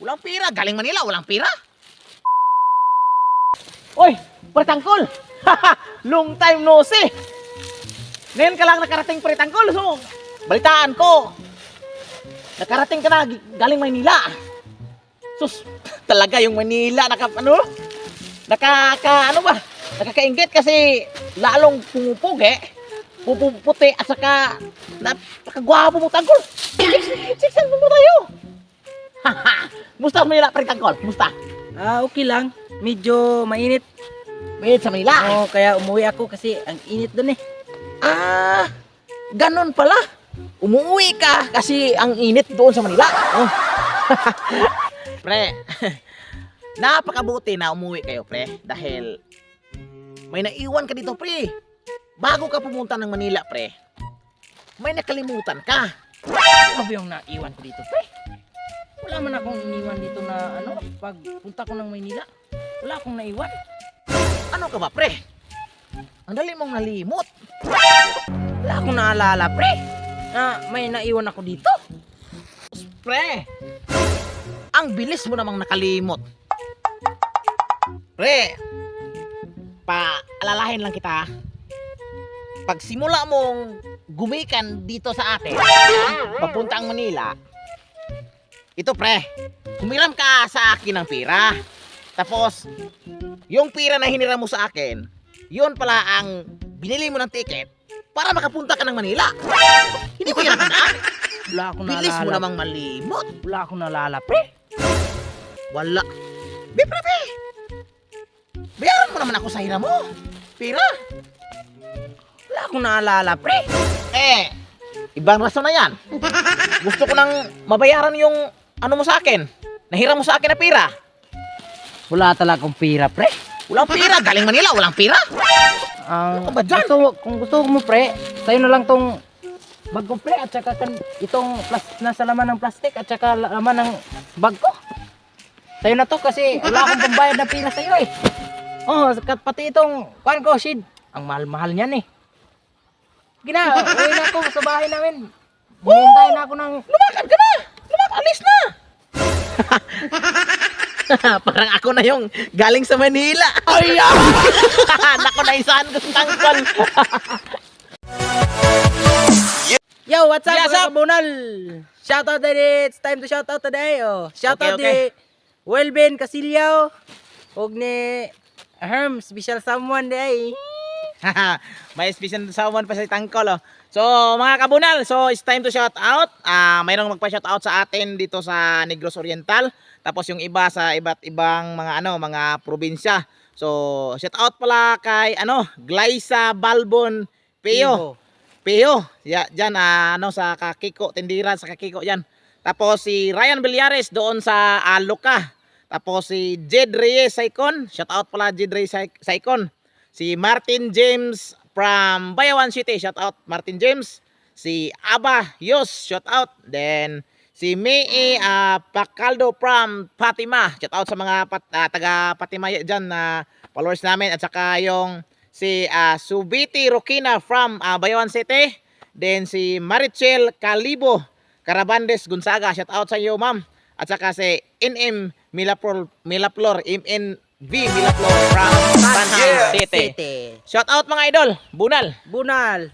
Walang pira. Galing Manila, walang pira. Oy, pretangkol. Long time no see. Ngayon ka lang nakarating pretangkol. So, balitaan ko. Nakarating ka na galing Manila. Sus, talaga yung Manila naka ano? Nakaka ano ba? Nakakaingit kasi lalong pumupugi, pupuputi at saka napakagwapo mo tangkol. Siksan mo tayo. Musta Manila pretangkol? Musta? Ah, okay lang. Medyo mainit. Mainit sa Manila. Oo, kaya umuwi ako kasi ang init doon eh. Ah, ganun pala. Umuwi ka kasi ang init doon sa Manila. Oh. pre, napakabuti na umuwi kayo, pre. Dahil may naiwan ka dito, pre. Bago ka pumunta ng Manila, pre, may nakalimutan ka. Ano ba yung naiwan ko dito, pre? Wala man akong iniwan dito na ano, pag punta ko ng Maynila. Wala akong naiwan. Ano ka ba, pre? Ang dali mong nalimot. Wala akong naalala, pre. Na may naiwan ako dito. Pre, ang bilis mo namang nakalimot. Pre, paalalahin lang kita. Pag simula mong gumikan dito sa atin, papunta ang Manila, ito pre, humiram ka sa akin ng pira. Tapos, yung pira na hinira mo sa akin, yun pala ang binili mo ng ticket para makapunta ka ng Manila. Hindi ko yan natandaan. Wala akong Bilis naalala. mo namang malimot. Wala akong naalala, pre. Wala. Be, pre, be. Bayaran mo naman ako sa hira mo. Pira. Wala akong naalala, pre. Eh, ibang rason na yan. Gusto ko nang mabayaran yung ano mo sa akin. Nahira mo sa akin na pira. Wala talaga akong pira, pre. Walang pira. Galing Manila, walang pira. Ang Ano ba dyan? gusto, kung gusto mo, pre, sa'yo na lang tong bag ko, pre, at saka kan, itong plas, nasa laman ng plastic, at saka la- laman ng bag ko. Sa'yo na to kasi wala akong pambayad na pira sa'yo eh. Oh, saka pati itong, kuhan ko, shid. Ang mahal-mahal niyan eh. Gina, uwi na ako sa bahay namin. Hintayin na ako ng... Lumakad ka na. Lumakad, alis na. Parang ako na yung galing sa Manila. Ay, Nako na isaan ko sa tangkol. Yo, what's up, Yes, mga kabunal? Shout out today. It's time to shout out today. Oh. Shout Okay, out okay. di Welben Casilio. Huwag ni Herm, special someone day. May special someone pa sa tangkol. Oh. So, mga kabunal, so it's time to shout out. Ah, mayroong magpa-shout out sa atin dito sa Negros Oriental. Tapos yung iba sa iba't ibang mga ano, mga probinsya. So, shout out pala kay ano, Glyza Balbon Peo. Peo. Ya, diyan ah, ano sa Kakiko, tindiran sa Kakiko diyan. Tapos si Ryan Villares doon sa Aloca. Tapos si Jed Reyes Saicon. Shout out pala Jed Reyes Sai- Saicon. Si Martin James from Bayawan City. Shout out Martin James. Si Aba Yos. Shout out. Then si May uh, Pacaldo from Fatima. Shout out sa mga pat, ah, taga Fatima diyan na followers namin at saka yung si ah, Subiti Rokina from ah, Bayawan City. Then si Marichel Calibo Carabandes Gonzaga. Shout out sa iyo, ma'am. At saka si NM Milaplor, Milaplor, MNV Milaplor from Sunshine City. Shout out mga idol, Bunal. Bunal.